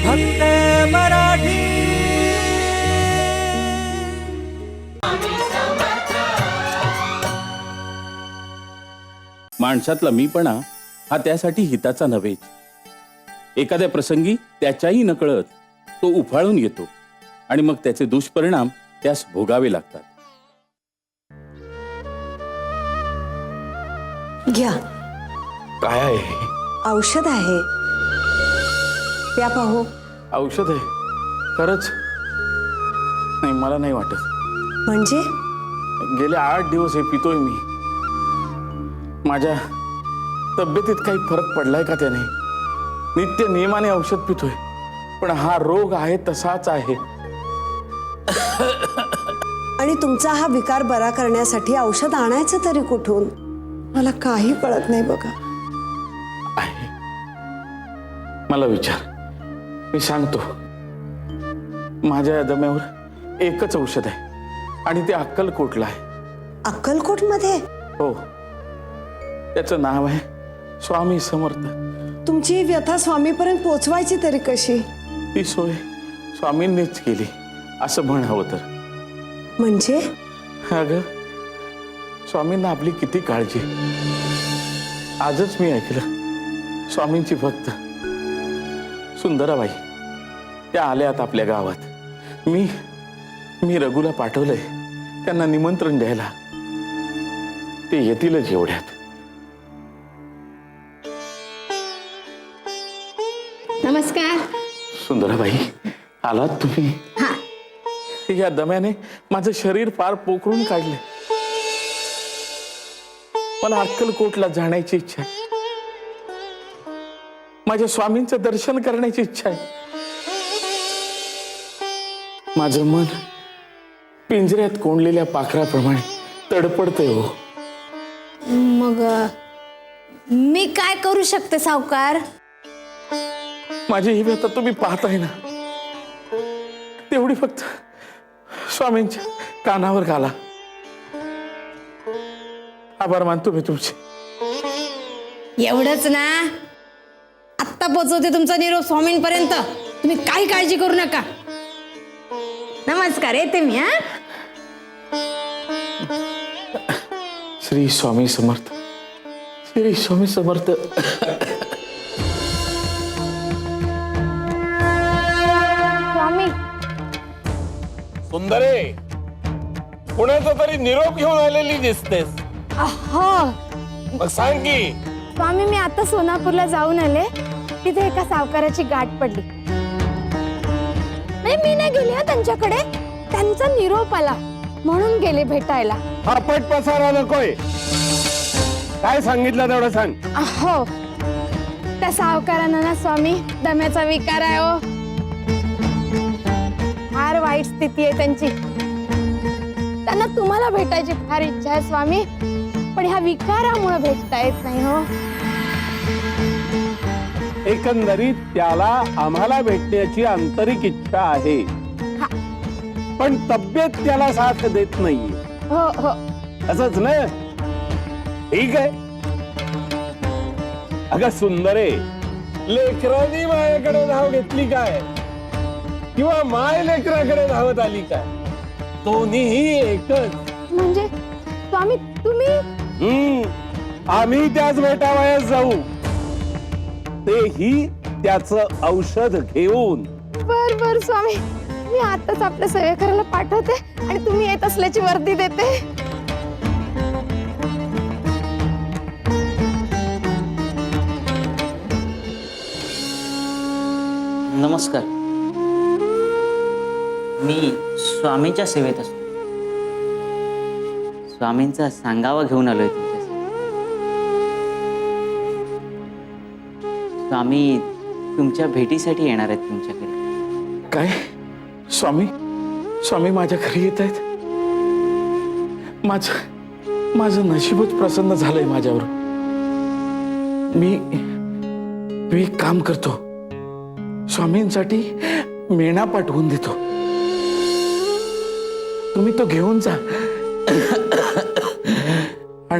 फक्त मराठी. माणसातला मीपणा हा त्यासाठी हिताचा नव्हे. एखाद्या प्रसंगी त्याच्याही नकळत तो उफाळून येतो आणि मग त्याचे दुष्परिणाम त्यास भोगावे लागतात. घ्या. काय आहे? औषध आहे. प्या पाहू. औषध आहे. खरंच? नाही मला नाही वाटत. म्हणजे? गेले आठ दिवस हे पितोय मी. माझ्या तब्येतीत काही फरक पडलाय का त्याने? नित्य नियमाने औषध पितोय. पण हा रोग आहे तसाच आहे. आणि तुमचा हा विकार बरा करण्यासाठी औषध आणायचं तरी कुठून? मला काही कळत नाही बघा. मला विचार. मी सांगतो. माझ्या या दम्यावर एकच औषध आहे. आणि ते अक्कलकोटला आहे. अक्कलकोटमध्ये हो. त्याचं नाव आहे स्वामी समर्थ. तुमची व्यथा स्वामीपर्यंत पोचवायची तरी कशी? ती सोय स्वामींनीच केली असं म्हण हवं तर. म्हणजे? अगं स्वामींना आपली किती काळजी. आजच मी ऐकलं स्वामींची भक्त. सुंदराबाई त्या आल्यात आपल्या गावात. मी मी रघुला पाठवलंय त्यांना निमंत्रण द्यायला. ते येतीलच एवढ्यात. नमस्कार. सुंदराबाई आलात तुम्ही? हा. या दम्याने माझं शरीर फार पोखरून काढले. मला अक्कलकोटला जाण्याची इच्छा आहे. माझ्या स्वामींचं दर्शन करण्याची इच्छा आहे. माझं मन पिंजऱ्यात कोंडलेल्या पाखराप्रमाणे तडपडतंय हो. मग मी काय करू शकते सावकार? माझी ही व्यथा तुम्ही पाहताय ना. तेवढी फक्त स्वामींच्या कानावर घाला. आभार मानतो मी तुमचे. एवढंच ना? आत्ता पोचवते तुमचा निरोप स्वामींपर्यंत. तुम्ही काही काळजी करू नका. नमस्कार येते मी हा? श्री स्वामी समर्थ. श्री स्वामी समर्थ. स्वामी. सुंदरे पुण्याचा तरी निरोप घेऊन आलेली दिसतेस. हो मग सांग की स्वामी मी आता सोनापूरला जाऊन आले. तिथे एका सावकाराची गाठ पडली. नाही मी नाही गेली हं त्यांच्याकडे. त्यांचा निरोप आला. म्हणून गेले भेटायला. फापट पसारा नकोय. काय सांगितलं तेवढं सांग. हो त्या सावकारांना ना स्वामी दम्याचा विकार आहे हो. फार वाईट स्थिती आहे त्यांची. त्यांना तुम्हाला भेटायची फार इच्छा आहे स्वामी. पण ह्या विकारामुळे भेटता येत नाही हो. एकंदरीत त्याला आम्हाला भेटण्याची आंतरिक इच्छा आहे. हा. पण तब्येत त्याला साथ देत नाहीये. हो हो. असंच ना? ठीक आहे. अगं सुंदरे लेकरांनी माझ्याकडे धाव घेतली काय? किंवा माय लेकराकडे धावत आली काय? दोन्हीही एकच. म्हणजे स्वामी तुम्ही हम्म. आम्ही त्याच भेटावयास जाऊ. तेही त्याच औषध घेऊन. बर बर स्वामी. मी आताच आपल्या सेवेकराला पाठवते आणि तुम्ही येत असल्याची वर्दी देते. नमस्कार. मी स्वामींच्या सेवेत असतो. स्वामींचा सांगावा घेऊन आलोय तुमच्यासाठी स्वामी तुमच्या भेटीसाठी येणार आहेत तुमच्याकडे. काय? स्वामी? स्वामी माझ्या घरी येत आहेत? माझ माझं नशीबच प्रसन्न झालंय माझ्यावर. मी मी काम करतो. स्वामींसाठी मेणा पाठवून देतो. तुम्ही तो घेऊन जा.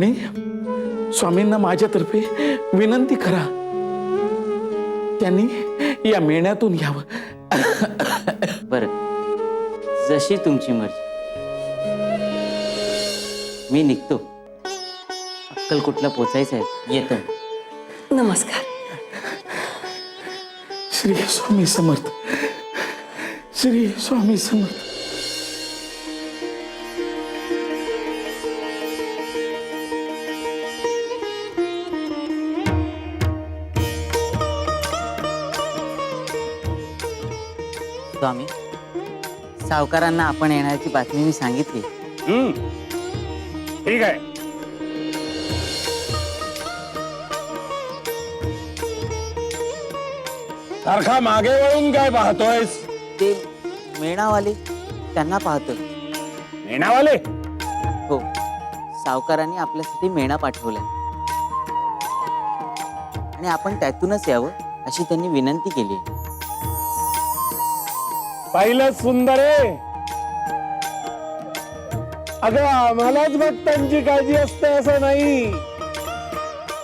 आणि स्वामींना माझ्यातर्फे विनंती करा. त्यांनी या मेण्यातून घ्यावं. बरं. जशी तुमची मर्जी. मी निघतो. अक्कलकोटला पोचायचं आहे? येतो. नमस्कार. श्री स्वामी समर्थ. श्री स्वामी समर्थ. सावकारांना आपण येण्याची बातमी मी सांगितली. हम्म. ठीक आहे. सारखा मागे वळून काय पाहतोयस? ते मेणावाले त्यांना पाहतो मेणावाले? हो. सावकारांनी आपल्यासाठी मेणा पाठवलाय. आणि आपण त्यातूनच यावं अशी त्यांनी विनंती केली आहे. पाहिलं सुंदर आहे. अगं आम्हालाच भक्तांची काळजी असते असं नाही.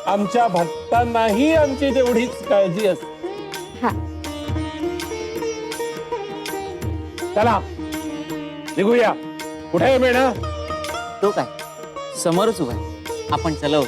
आमच्या भक्तांनाही आमची तेवढीच काळजी असते. हा. चला निघूया. कुठे आहे मेणा तो काय? समोरच उभा आहे. आपण चलव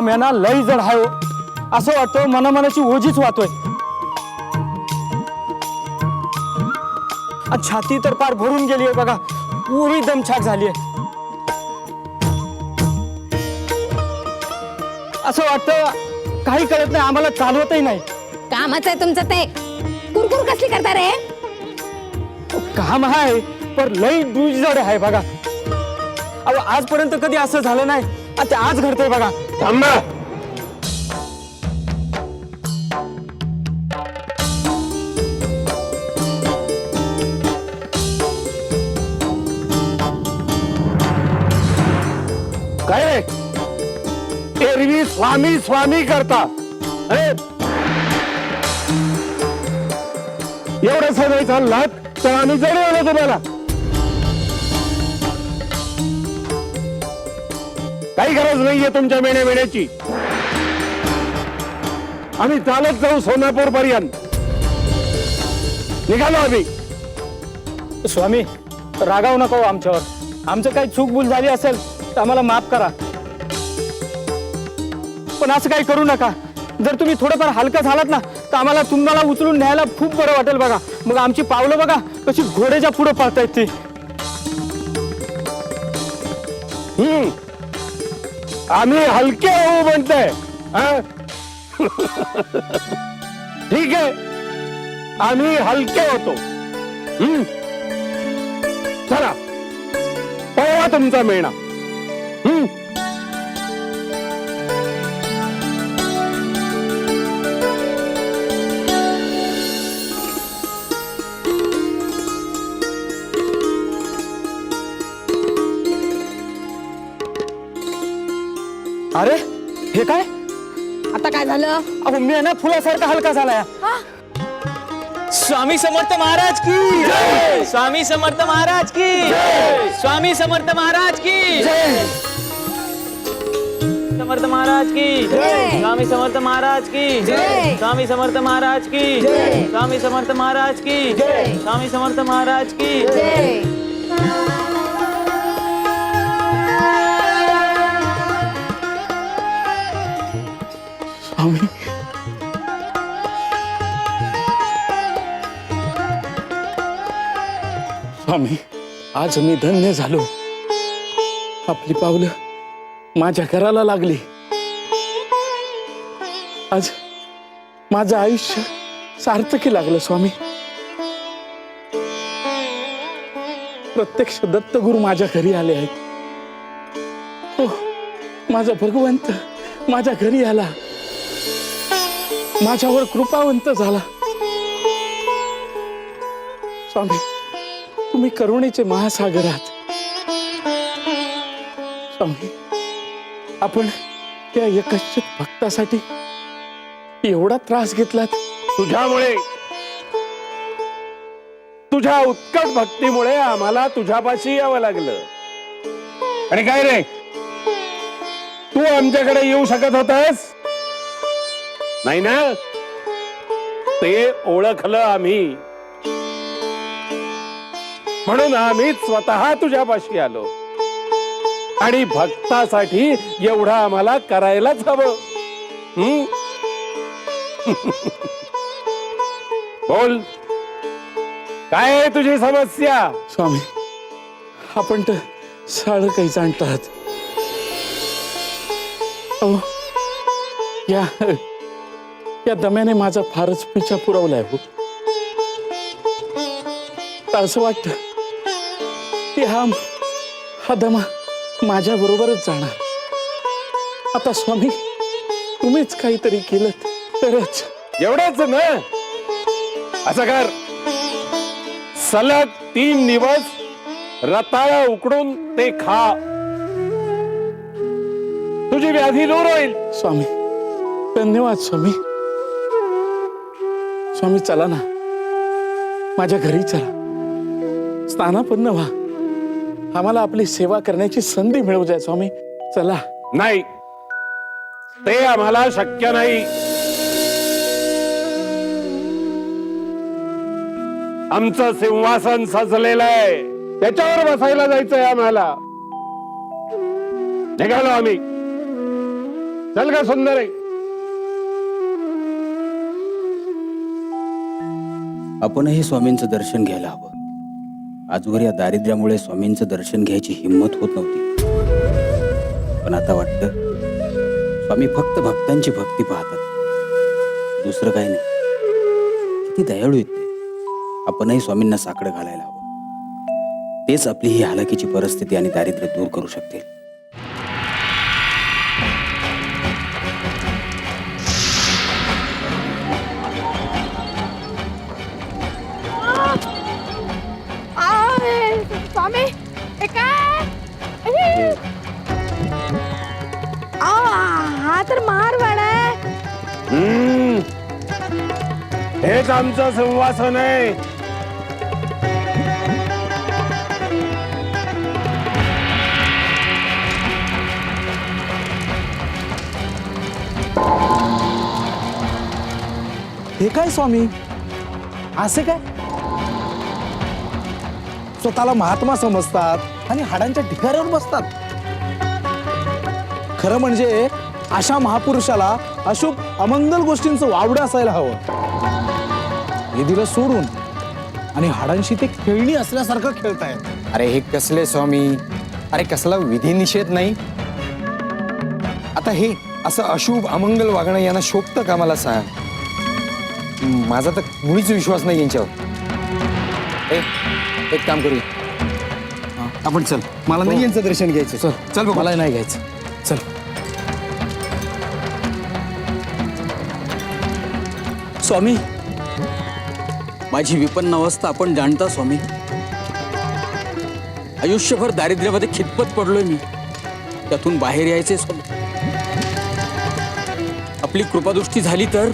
हा मेना लई जड आहे हो. असं वाटतं मनामनाची ओझीच वाहतोय. छाती तर पार भरून गेली आहे बघा. पुरी दमछाक झाली आहे. असं वाटतं काही कळत नाही आम्हाला चालवतही नाही. कामाचं आहे तुमचं ते. कुरकुर कसली करता रे? काम आहे पण लई दूज जड आहे बघा. अहो आजपर्यंत कधी असं झालं नाही. आणि ते आज घडतंय बघा. थांबा. काय रे? एरवी स्वामी स्वामी करता. अरे. एवढं सवय चाललात तर आम्ही जरी आलो तुम्हाला. काही गरज नाहीये तुमच्या मेण्या मेण्याची आम्ही चालत जाऊ सोनापूर पर्यंत. निघालो आम्ही. स्वामी रागावू नका आमच्यावर. आमचं काही चूक भूल झाली असेल तर आम्हाला माफ करा. पण असं काही करू नका. जर तुम्ही थोडंफार हलका झालात ना तर आम्हाला तुम्हाला उचलून न्यायला खूप बरं वाटेल बघा. मग आमची पावलं बघा कशी घोड्याच्या पुढे पळतायत ती. हम्म. आम्ही हलके हो म्हणतोय हा? ठीक आहे. आम्ही हलके होतो. हम्म? चला. पळवा तुमचा मेणा अरे हे काय? आता काय झालं? अहो मी आहे ना फुलासारखा हलका झालाय. स्वामी समर्थ महाराज की! स्वामी समर्थ महाराज की! स्वामी समर्थ महाराज की! समर्थ महाराज की! स्वामी समर्थ महाराज की! स्वामी समर्थ महाराज की! स्वामी समर्थ महाराज की! स्वामी समर्थ महाराज की! स्वामी स्वामी आज मी धन्य झालो. आपली पावलं माझ्या घराला लागली. आज माझं आयुष्य सार्थकी लागलं स्वामी. प्रत्यक्ष दत्तगुरु माझ्या घरी आले आहेत. हो माझा भगवंत माझ्या घरी आला. माझ्यावर कृपावंत झाला. स्वामी तुम्ही करुणेचे महासागर आहात स्वामी आपण त्या एकच भक्तासाठी एवढा त्रास घेतलात. तुझ्यामुळे. तुझ्या उत्कट भक्तीमुळे आम्हाला तुझ्यापाशी यावं लागलं. आणि काय रे? तू आमच्याकडे येऊ शकत होतास? नाही ना? ते ओळखलं आम्ही. म्हणून आम्ही स्वतः तुझ्यापाशी आलो. आणि भक्तासाठी एवढं आम्हाला करायलाच हवं. हम्म बोल. काय आहे तुझी समस्या? स्वामी आपण तर साळ काही जाणतात या या दम्याने माझा फारच पिछा पुरवलाय हो. असं वाटत की हा हा दमा माझ्या बरोबरच जाणार. आता स्वामी तुम्हीच काहीतरी केलं तरच. एवढंच ना? असं कर. सलग तीन दिवस रताळा उकडून ते खा. तुझी व्याधी दूर होईल. स्वामी धन्यवाद स्वामी. स्वामी चला ना. माझ्या घरी चला. स्नानापन्न व्हा. आम्हाला आपली सेवा करण्याची संधी मिळू द्या स्वामी. चला. नाही. ते आम्हाला शक्य नाही. आमचं सिंहासन सजलेलं आहे. त्याच्यावर बसायला जायचंय आम्हाला. निघालो आम्ही. चल का सुंदर. आहे आपणही स्वामींचं दर्शन घ्यायला हवं. आजवर या दारिद्र्यामुळे स्वामींचं दर्शन घ्यायची हिंमत होत नव्हती. पण आता वाटतं स्वामी फक्त भक्तांची भक्ती पाहतात. दुसरं काही नाही. किती दयाळू आहेत ते. आपणही स्वामींना साकडं घालायला हवं. तेच आपली ही हालाकीची परिस्थिती आणि दारिद्र्य दूर करू शकतील. आमचं सिंहासन आहे. हे काय स्वामी? असे काय? स्वतःला महात्मा समजतात आणि हाडांच्या ढिगाऱ्यावर बसतात. खरं म्हणजे अशा महापुरुषाला अशुभ अमंगल गोष्टींचं वावडं असायला हवं. हे दिलं सोडून आणि हाडांशी ते खेळणी असल्यासारखं खेळतायत. अरे हे कसले स्वामी? अरे कसला विधी निषेध नाही? आता हे असं अशुभ अमंगल वागणं यांना शोभतं का मला सांग? माझा तर मुळीच विश्वास नाही यांच्यावर. ए एक काम करूया. आपण चल. मला नाही यांचं दर्शन घ्यायचं. चल चल बघू. मला नाही घ्यायचं. चल. स्वामी माझी विपन्न अवस्था आपण जाणता स्वामी. आयुष्यभर दारिद्र्यामध्ये खितपत पडलोय मी. त्यातून बाहेर यायचे स्वामी. आपली कृपादृष्टी झाली तर?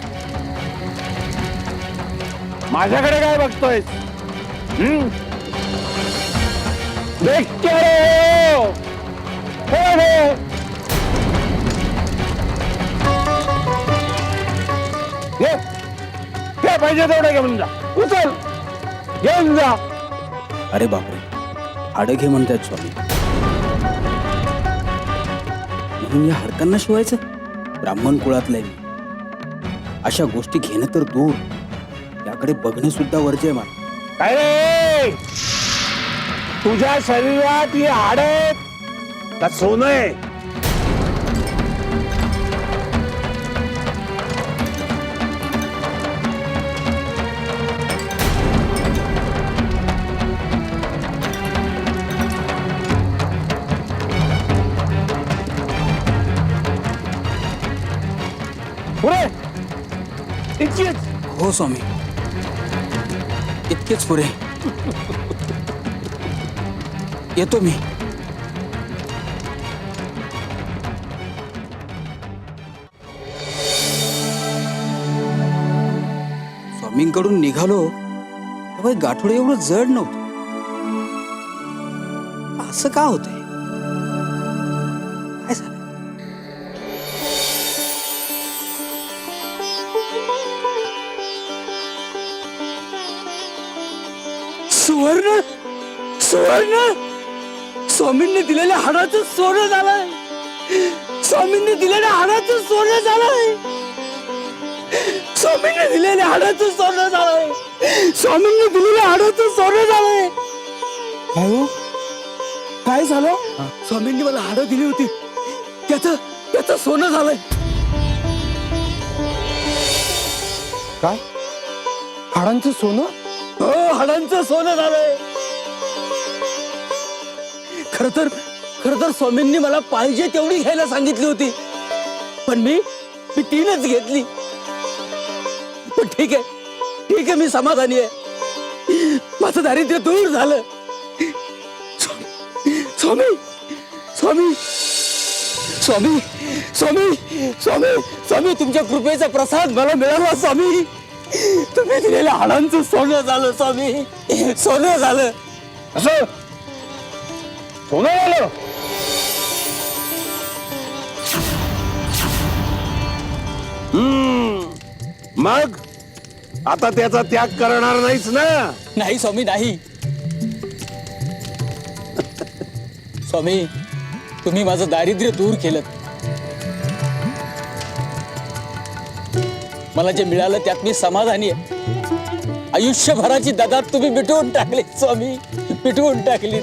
माझ्याकडे काय बघतोय हम्म? क्या हो? हो! पाहिजे तेवढं घेऊन जा. उचल. घेऊन जा. अरे बापरे. हाडं घे म्हणतात स्वामी. म्हणून या हाडकांना शिवायचं? ब्राह्मण कुळातलं आहे मी. अशा गोष्टी घेणं तर दूर. त्याकडे बघणं सुद्धा आहे मला. काय रे? तुझ्या शरीरात ही हाड का सोनं आहे? हो स्वामी. इतकेच पुरे येतो मी. स्वामींकडून निघालो गाठोडे एवढं जड नव्हतं. असं का होतंय? सुवर्ण सुवर्ण. स्वामींनी दिलेल्या हाडाचं सोनं झालंय. स्वामींनी दिलेल्या हाडाचं सोनं झालंय. स्वामींनी दिलेल्या हाडाचं सोनं झालंय. स्वामींनी दिलेल्या हाडाचं सोनं झालंय. काय हो? काय झालं? स्वामींनी मला हाडं दिली होती. त्याचं त्याचं सोनं झालंय. काय? हाडांचं सोनं हो हाडांचं सोनं झालंय. खर तर खर तर स्वामींनी मला पाहिजे तेवढी घ्यायला सांगितली होती. पण मी मी तीनच घेतली. पण ठीक आहे ठीक आहे मी समाधानी आहे. माझं दारिद्र्य दूर झालं. स्वामी स्वामी स्वामी स्वामी स्वामी स्वामी तुमच्या कृपेचा प्रसाद मला मिळाला स्वामी. तुम्ही दिलेल्या हाडांचं सोनं झालं स्वामी. सोनं झालं. असं? सोनं आलं हम्म. मग आता त्याचा त्याग करणार नाहीच ना? नाही स्वामी नाही. स्वामी तुम्ही माझं दारिद्र्य दूर केलं मला जे मिळालं त्यात मी समाधानी आहे. आयुष्यभराची ददात तुम्ही मिटवून टाकली स्वामी. मिटवून टाकली.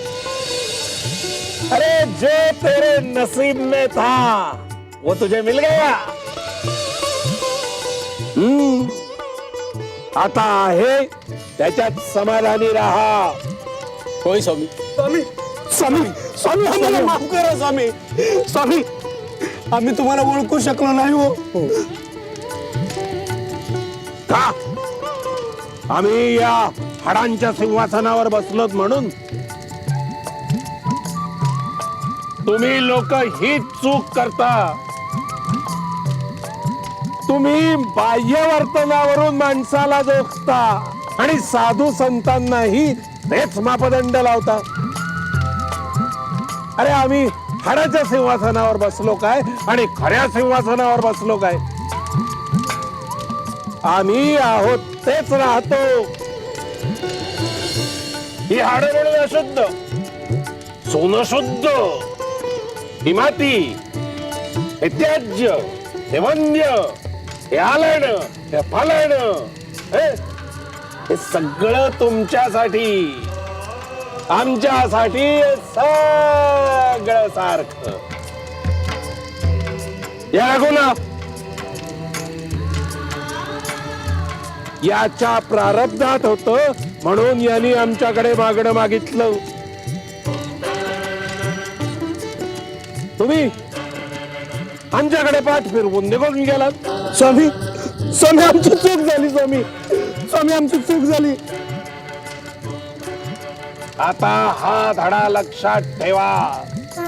अरे जो तेरे नसीब में था वो तुझे मिल गया। हम्म आता आहे त्याच्यात समाधानी राहा। होय स्वामी. स्वामी स्वामी स्वामी आम्हाला माफ करा स्वामी. स्वामी आम्ही तुम्हाला ओळखू शकलो नाही हो. का? आम्ही या हाडांच्या सिंहासनावर बसलोत म्हणून. तुम्ही लोक ही चूक करता. तुम्ही बाह्य वर्तनावरून माणसाला जोखता आणि साधू संतांनाही तेच मापदंड लावता. अरे आम्ही हाडाच्या सिंहासनावर बसलो काय? आणि खऱ्या सिंहासनावर बसलो काय? आम्ही आहोत तेच राहतो. ही हाड म्हणून अशुद्ध. सोनं शुद्ध. ही माती हे त्याज्य हे वन्य हे आलण हे फलण हे सगळं तुमच्यासाठी. आमच्यासाठी सगळं सारखं. या गुन्हा याच्या प्रारब्धात होत म्हणून यांनी आमच्याकडे मागणं मागितलं. तुम्ही आमच्याकडे पाठ फिरवून निघून गेलात. स्वामी स्वामी आमची चूक झाली स्वामी. स्वामी आमची चूक झाली. आता हा धडा लक्षात ठेवा.